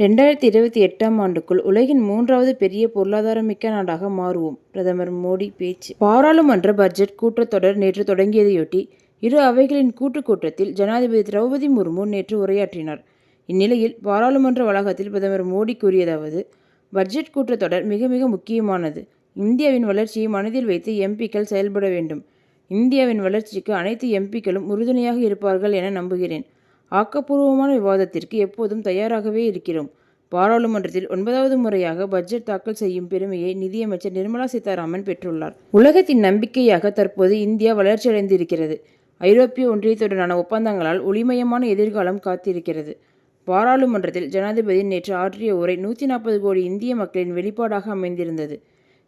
ரெண்டாயிரத்தி இருபத்தி எட்டாம் ஆண்டுக்குள் உலகின் மூன்றாவது பெரிய பொருளாதாரமிக்க நாடாக மாறுவோம். பிரதமர் மோடி பேச்சு. பாராளுமன்ற பட்ஜெட் கூட்டத்தொடர் நேற்று தொடங்கியதையொட்டி இரு அவைகளின் கூட்டுக் கூட்டத்தில் ஜனாதிபதி திரௌபதி முர்மு நேற்று உரையாற்றினார். இந்நிலையில் பாராளுமன்ற வளாகத்தில் பிரதமர் மோடி கூறியதாவது பட்ஜெட் கூட்டத்தொடர் மிக மிக முக்கியமானது. இந்தியாவின் வளர்ச்சியை மனதில் வைத்து எம்பிக்கள் செயல்பட வேண்டும். இந்தியாவின் வளர்ச்சிக்கு அனைத்து எம்பிக்களும் உறுதுணையாக இருப்பார்கள் என நம்புகிறேன். ஆக்கப்பூர்வமான விவாதத்திற்கு எப்போதும் தயாராகவே இருக்கிறோம். பாராளுமன்றத்தில் ஒன்பதாவது முறையாக பட்ஜெட் தாக்கல் செய்யும் பெருமையை நிதியமைச்சர் நிர்மலா சீதாராமன் பெற்றுள்ளார். உலகத்தின் நம்பிக்கையாக தற்போது இந்தியா வளர்ச்சியடைந்திருக்கிறது. ஐரோப்பிய ஒன்றியத்துடனான ஒப்பந்தங்களால் ஒளிமயமான எதிர்காலம் காத்திருக்கிறது. பாராளுமன்றத்தில் ஜனாதிபதி நேற்று ஆற்றிய உரை நூற்றி நாற்பது கோடி இந்திய மக்களின் வெளிப்பாடாக அமைந்திருந்தது.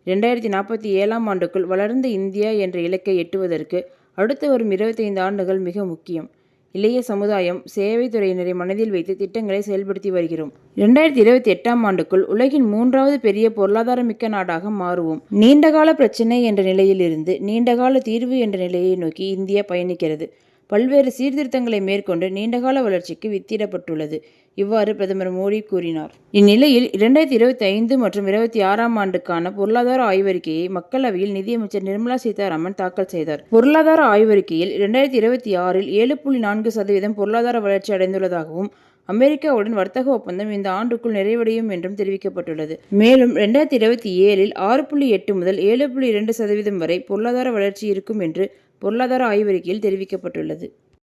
ரெண்டாயிரத்தி நாற்பத்தி ஏழாம் ஆண்டுக்குள் வளர்ந்த இந்தியா என்ற இலக்கை எட்டுவதற்கு அடுத்து வரும் இருபத்தைந்து ஆண்டுகள் மிக முக்கியம். இளைய சமுதாயம் சேவை துறையினரை மனதில் வைத்து திட்டங்களை செயல்படுத்தி வருகிறோம். இரண்டாயிரத்தி இருபத்தி எட்டாம் ஆண்டுக்குள் உலகின் மூன்றாவது பெரிய பொருளாதாரமிக்க நாடாக மாறுவோம். நீண்டகால பிரச்சினை என்ற நிலையிலிருந்து நீண்டகால தீர்வு என்ற நிலையை நோக்கி இந்தியா பயணிக்கிறது. பல்வேறு சீர்திருத்தங்களை மேற்கொண்டு நீண்டகால வளர்ச்சிக்கு வித்திடப்பட்டுள்ளது. இவ்வாறு பிரதமர் மோடி கூறினார். இந்நிலையில் இரண்டாயிரத்தி இருபத்தி ஐந்து மற்றும் இருபத்தி ஆறாம் ஆண்டுக்கான பொருளாதார ஆய்வறிக்கையை மக்களவையில் நிதியமைச்சர் நிர்மலா சீதாராமன் தாக்கல் செய்தார். பொருளாதார ஆய்வறிக்கையில் இரண்டாயிரத்தி இருபத்தி ஆறில் ஏழு புள்ளி நான்கு சதவீதம் பொருளாதார வளர்ச்சி அடைந்துள்ளதாகவும் அமெரிக்காவுடன் வர்த்தக ஒப்பந்தம் இந்த ஆண்டுக்குள் நிறைவடையும் என்றும் தெரிவிக்கப்பட்டுள்ளது. மேலும் இரண்டாயிரத்தி இருபத்தி ஏழில் ஆறு புள்ளி எட்டு முதல் ஏழு புள்ளி இரண்டு சதவீதம் வரை பொருளாதார வளர்ச்சி இருக்கும் என்று பொருளாதார ஆய்வறிக்கையில் தெரிவிக்கப்பட்டுள்ளது.